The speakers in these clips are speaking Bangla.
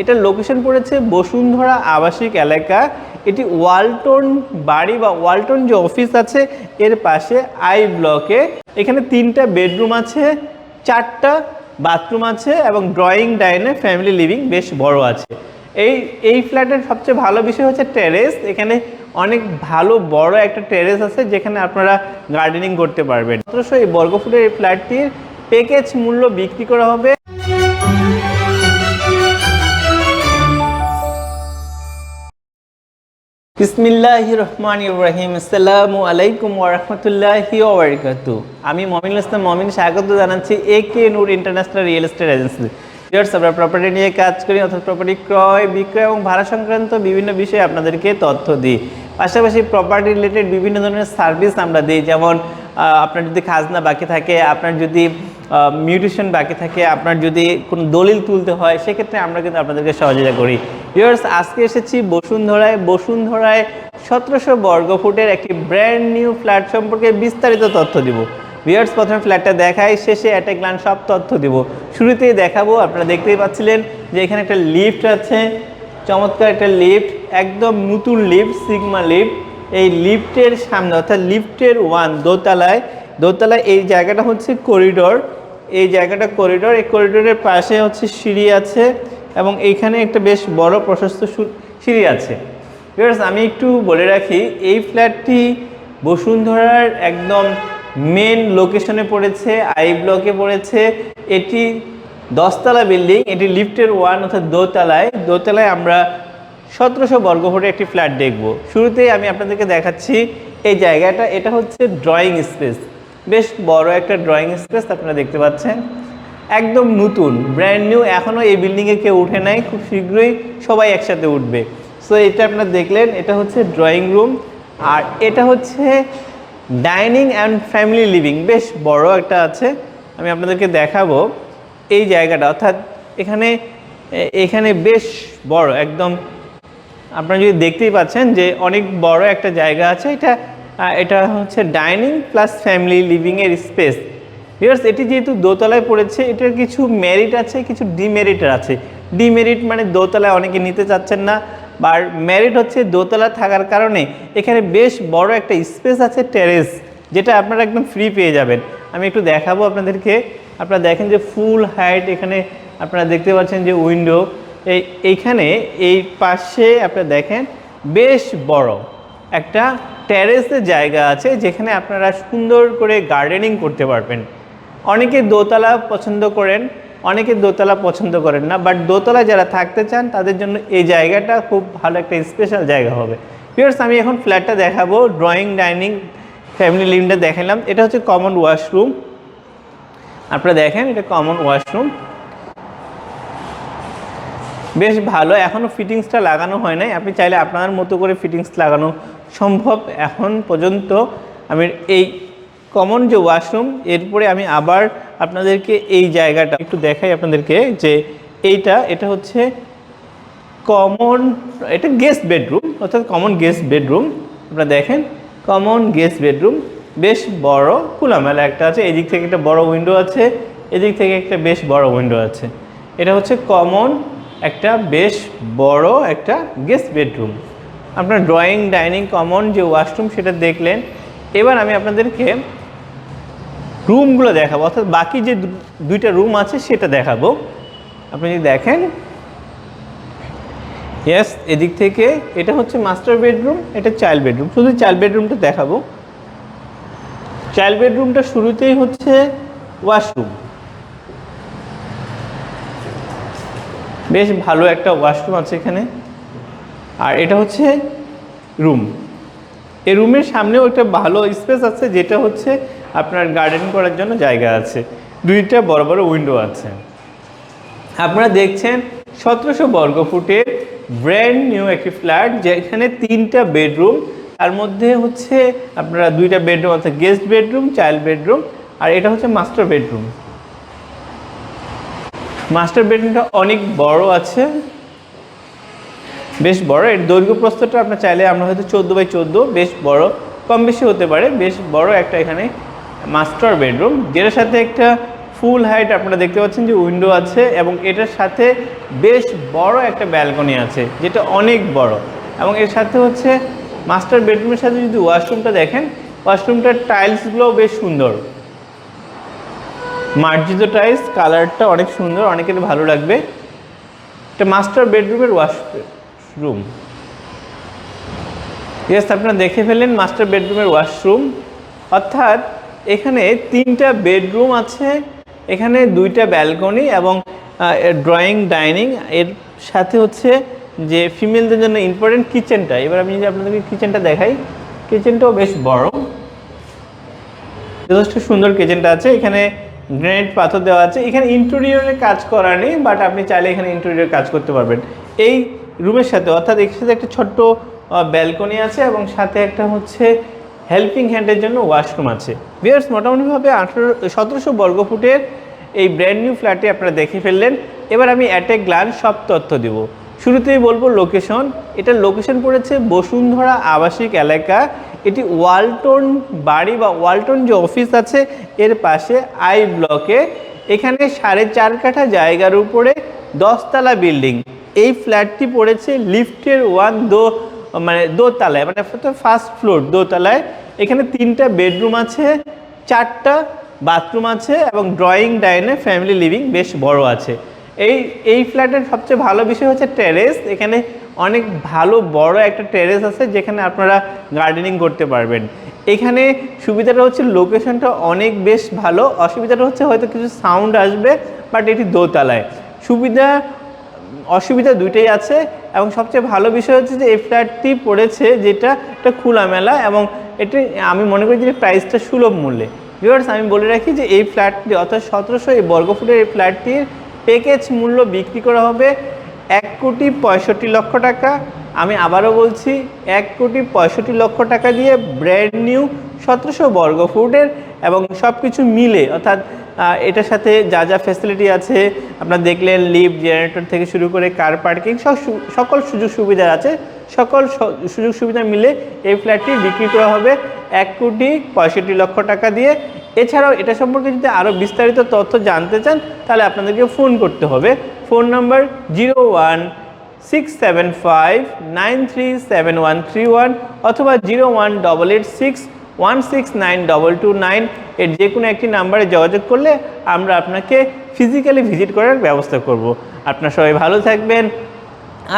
এটার লোকেশন পড়েছে বসুন্ধরা আবাসিক এলাকা। এটি ওয়ালটন বাড়ি বা ওয়ালটন যে অফিস আছে, এর পাশে আই ব্লকে এখানে তিনটা বেডরুম আছে, চারটা বাথরুম আছে এবং ড্রয়িং ডাইনে ফ্যামিলি লিভিং বেশ বড় আছে। এই এই ফ্ল্যাটের সবচেয়ে ভালো বিষয় হচ্ছে টেরেস এখানে অনেক ভালো বড় একটা টেরেস আছে যেখানে আপনারা গার্ডেনিং করতে পারবেন। সতেরোশো এই বর্গফুটের এই ফ্ল্যাটটির প্যাকেজ মূল্য বিক্রি করা হবে। বিসমিল্লাহ রহমান ইব্রাহিম আসসালামু আলাইকুম ওরহমতুল্লাহি ওবরকাতু আমি মমিন ইসলাম। মমিন স্বাগত জানাচ্ছি A K Noor international real estate agency. Viewers আমরা প্রপার্টি নিয়ে কাজ করি, অর্থাৎ প্রপার্টি ক্রয়, বিক্রয় এবং ভাড়া সংক্রান্ত বিভিন্ন বিষয়ে আপনাদেরকে তথ্য দিই। পাশাপাশি প্রপার্টি রিলেটেড বিভিন্ন ধরনের সার্ভিস আমরা দিই, যেমন আপনার যদি খাজনা বাকি থাকে, আপনার যদি মিউটেশন বাকি থাকে, আপনার যদি কোনো দলিল তুলতে হয়, সেক্ষেত্রে আমরা কিন্তু আপনাদেরকে সহযোগিতা করি। ভিউয়ার্স আজকে এসেছি বসুন্ধরায়। বসুন্ধরায় সতেরোশো বর্গ ফুটের একটি ব্র্যান্ড নিউ ফ্ল্যাট সম্পর্কে বিস্তারিত তথ্য দিব। ভিউয়ার্স প্রথমে ফ্ল্যাটটা দেখাই, শেষে অ্যাট এ গ্লান্স সব তথ্য দিব। শুরুতেই দেখাবো, আপনারা দেখতেই পাচ্ছিলেন যে এখানে একটা লিফট আছে। চমৎকার একটা লিফট একদম নতুন লিফট সিগমা লিফট এই লিফটের সামনে, অর্থাৎ লিফটের ওয়ান, দোতলায় দোতলায় এই জায়গাটা হচ্ছে করিডোর। এই জায়গাটা করিডোর, এই করিডোরের পাশে হচ্ছে সিঁড়ি আছে এবং এইখানে একটা বেশ বড় প্রশস্ত সিঁড়ি আছে। ভিউয়ার্স আমি একটু বলে রাখি, এই ফ্ল্যাটটি বসুন্ধরার একদম মেন লোকেশনে পড়েছে, আই ব্লকে পড়েছে। এটি দশতলা বিল্ডিং, এটি লিফটের ওয়ান, অর্থাৎ দোতলায়। দোতলায় আমরা সতেরোশো বর্গফুটে একটি ফ্ল্যাট দেখব। শুরুতেই আমি আপনাদেরকে দেখাচ্ছি এই জায়গাটা। এটা হচ্ছে ড্রয়িং স্পেস বেশ বড় একটা ড্রয়িং স্পেস আপনারা দেখতে পাচ্ছেন। একদম নতুন ব্র্যান্ড নিউ এখনও এই বিল্ডিংয়ে কেউ উঠে নাই। খুব শীঘ্রই সবাই একসাথে উঠবে। সো এটা আপনারা দেখলেন, এটা হচ্ছে ড্রয়িং রুম আর এটা হচ্ছে ডাইনিং অ্যান্ড ফ্যামিলি লিভিং বেশ বড় একটা আছে। আমি আপনাদেরকে দেখাবো এই জায়গাটা। অর্থাৎ এখানে এখানে বেশ বড়, একদম আপনারা যদি দেখতেই পাচ্ছেন যে অনেক বড় একটা জায়গা আছে, এটা এটা হচ্ছে ডাইনিং প্লাস ফ্যামিলি লিভিংয়ের স্পেস। ভিউয়ার্স, এটি যেহেতু দোতলায় পড়েছে, এটার কিছু মেরিট আছে, কিছু ডিমেরিট আছে। ডিমেরিট মানে দোতলায় অনেকে নিতে চাচ্ছেন না বা মেরিট হচ্ছে দোতলা থাকার কারণে এখানে বেশ বড় একটা স্পেস আছে টেরেস, যেটা আপনারা একদম ফ্রি পেয়ে যাবেন। আমি একটু দেখাবো আপনাদেরকে। আপনারা দেখেন যে ফুল হাইট এখানে আপনারা দেখতে পাচ্ছেন যে উইন্ডো এই, এইখানে এই পাশে আপনারা দেখেন বেশ বড় একটা টেরেসের জায়গা আছে যেখানে আপনারা সুন্দর করে গার্ডেনিং করতে পারবেন। অনেকে দোতলা পছন্দ করেন, অনেকে দোতলা পছন্দ করেন না বাট দোতলা যারা থাকতে চান তাদের জন্য এই জায়গাটা খুব ভালো একটা স্পেশাল জায়গা হবে। পিয়ার্স আমি এখন ফ্ল্যাটটা দেখাবো ড্রয়িং ডাইনিং ফ্যামিলি লিভিংটা দেখালাম। এটা হচ্ছে কমন ওয়াশরুম আপনারা দেখেন এটা কমন ওয়াশরুম বেশ ভালো এখনও ফিটিংসটা লাগানো হয় নাই। আপনি চাইলে আপনার মতো করে ফিটিংস লাগানো সম্ভব এখন পর্যন্ত। আমি এই কমন যে ওয়াশরুম এরপরে আমি আবার আপনাদেরকে এই জায়গাটা একটু দেখাই আপনাদেরকে যে এইটা, এটা হচ্ছে কমন এটা গেস্ট বেডরুম অর্থাৎ কমন গেস্ট বেডরুম আপনারা দেখেন কমন গেস্ট বেডরুম বেশ বড়, খোলামেলা একটা আছে। এদিক থেকে একটা বড় উইন্ডো আছে, এদিক থেকে একটা বেশ বড় উইন্ডো আছে। এটা হচ্ছে কমন একটা বেশ বড় একটা গেস্ট বেডরুম আপনার ড্রয়িং ডাইনিং কমন যে ওয়াশরুম সেটা দেখলেন। এবার আমি আপনাদেরকে রুমগুলো দেখাবো, অর্থাৎ বাকি যে দুইটা রুম আছে সেটা দেখাবো। আপনি যদি দেখেন ইয়েস এদিক থেকে এটা হচ্ছে মাস্টার বেডরুম এটা চাইল্ড বেডরুম শুধু চাইল্ড বেডরুমটা দেখাবো। চাইল্ড বেডরুমটা শুরুতেই হচ্ছে ওয়াশরুম বেশ ভালো একটা ওয়াশরুম আছে এখানে। আর এটা হচ্ছে রুম এই রুমের সামনেও একটা ভালো স্পেস আছে, যেটা হচ্ছে আপনার গার্ডেন করার জন্য জায়গা আছে। দুইটা বড় বড় উইন্ডো আছে। আপনারা দেখছেন সতেরোশো বর্গ ফুটের ব্র্যান্ড নিউ একটি ফ্ল্যাট যেখানে তিনটা বেডরুম তার মধ্যে হচ্ছে আপনারা দুইটা বেডরুম আছে গেস্ট বেডরুম চাইল্ড বেডরুম আর এটা হচ্ছে মাস্টার বেডরুম মাস্টার বেডরুমটা অনেক বড় আছে। বেশ বড়, এর দৈর্ঘ্য প্রস্থটা আপনার চাইলে আমরা হয়তো চোদ্দ বাই চোদ্দ, বেশ বড়, কম বেশি হতে পারে, বেশ বড় একটা এখানে মাস্টার বেডরুম। যেটার সাথে একটা ফুল হাইট আপনারা দেখতে পাচ্ছেন যে উইন্ডো আছে এবং এটার সাথে বেশ বড় একটা ব্যালকনি আছে, যেটা অনেক বড়। এবং এর সাথে হচ্ছে মাস্টার বেডরুমের সাথে যদি ওয়াশরুমটা দেখেন ওয়াশরুমটার টাইলসগুলো বেশ সুন্দর। মার্জিত টাইলস কালারটা অনেক সুন্দর, অনেকের ভালো লাগবে। এটা মাস্টার বেডরুমের ওয়াশরুম। ইয়েস আপনারা দেখে ফেলেন মাস্টার বেডরুমের ওয়াশরুম। অর্থাৎ এখানে তিনটা বেডরুম আছে, এখানে দুইটা ব্যালকনি এবং ড্রয়িং, ডাইনিং। এর সাথে হচ্ছে যে ফিমেলদের জন্য ইম্পর্টেন্ট কিচেনটা। এবার আমি যদি আপনাদেরকে কিচেনটা দেখাই, কিচেনটাও বেশ বড়। যথেষ্ট সুন্দর কিচেনটা আছে। এখানে গ্রেনাইট পাথর দেওয়া আছে। এখানে ইন্টেরিয়রের কাজ করা নেই বাট আপনি চাইলে এখানে ইন্টেরিয়র কাজ করতে পারবেন। এই রুমের সাথে, অর্থাৎ এর সাথে একটা ছোট্ট ব্যালকনি আছে এবং সাথে একটা হচ্ছে হেল্পিং হ্যান্ডের জন্য ওয়াশরুম আছে। বিয়ার্স মোটামুটিভাবে আঠেরো, সতেরোশো বর্গফুটের এই ব্র্যান্ড নিউ ফ্ল্যাটে আপনারা দেখে ফেললেন। এবার আমি অ্যাট এ গ্লান্স সব তথ্য দেব। শুরুতেই বলব লোকেশন এটার লোকেশন পড়েছে বসুন্ধরা আবাসিক এলাকা। এটি ওয়ালটন বাড়ি বা ওয়ালটন যে অফিস আছে, এর পাশে আই ব্লকে এখানে সাড়ে চার কাঠা জায়গার উপরে দশতলা বিল্ডিং এই ফ্ল্যাটটি পড়েছে লিফটের ওয়ান দো মানে দোতলায় মানে ফার্স্ট ফ্লোর দোতলায়। এখানে তিনটা বেডরুম আছে, চারটা বাথরুম আছে এবং ড্রয়িং ডাইনে ফ্যামিলি লিভিং বেশ বড় আছে। এই এই ফ্ল্যাটের সবচেয়ে ভালো বিষয় হচ্ছে টেরেস এখানে অনেক ভালো, বড় একটা টেরেস আছে যেখানে আপনারা গার্ডেনিং করতে পারবেন। এখানে সুবিধাটা হচ্ছে লোকেশনটা অনেক বেশ ভালো। অসুবিধাটা হচ্ছে হয়তো কিছু সাউন্ড আসবে বাট এটি দোতলায়। সুবিধা, অসুবিধা দুইটাই আছে এবং সবচেয়ে ভালো বিষয় হচ্ছে যে এই ফ্ল্যাটটি পড়েছে যেটা একটা খোলামেলা এবং এটি আমি মনে করি যে প্রাইসটা সুলভ মূল্যে। ভিউয়ার্স আমি বলে রাখি যে এই ফ্ল্যাটটি অর্থাৎ সতেরোশো এই বর্গফুটের এই ফ্ল্যাটটির প্যাকেজ মূল্য বিক্রি করা হবে এক কোটি পঁয়ষট্টি লক্ষ টাকা। আমি আবারও বলছি, এক কোটি পঁয়ষট্টি লক্ষ টাকা দিয়ে ব্র্যান্ড নিউ সতেরোশো বর্গফুটের এবং সব কিছু মিলে, অর্থাৎ এটার সাথে যা যা ফ্যাসিলিটি আছে, আপনারা দেখলেন লিফট জেনারেটর থেকে শুরু করে কার পার্কিং সব সকল সুযোগ সুবিধা আছে। সকল সুযোগ সুবিধা মিলে এই ফ্ল্যাটটি বিক্রি করা হবে এক কোটি পঁয়ষট্টি লক্ষ টাকা দিয়ে। এছাড়াও এটা সম্পর্কে যদি আরও বিস্তারিত তথ্য জানতে চান, তাহলে আপনাদেরকে ফোন করতে হবে। Phone number zero one, six seven five, nine three seven one three one অথবা zero one, double eight, six one, six nine, double two nine এর যে কোনো একটি নাম্বারে যোগাযোগ করলে আমরা আপনাকে ফিজিক্যালি ভিজিট করার ব্যবস্থা করব। আপনার সবাই ভালো থাকবেন।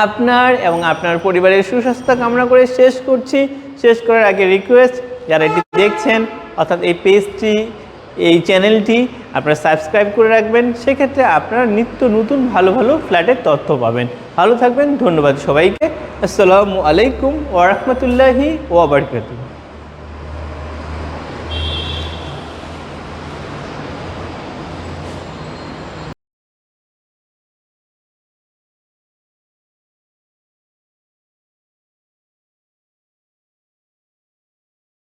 আপনার এবং আপনার পরিবারের সুস্বাস্থ্য কামনা করে শেষ করছি। শেষ করার আগে রিকোয়েস্ট যারা এটি দেখছেন অর্থাৎ এই পেজটি, এই চ্যানেলটি আপনারা সাবস্ক্রাইব করে রাখবেন। সেক্ষেত্রে আপনারা নিত্য নতুন ভালো ভালো ফ্ল্যাটের তথ্য পাবেন। ভালো থাকবেন, ধন্যবাদ সবাইকে। আসসালামু আলাইকুম ওরহমতুল্লাহি ওবরকাতুহ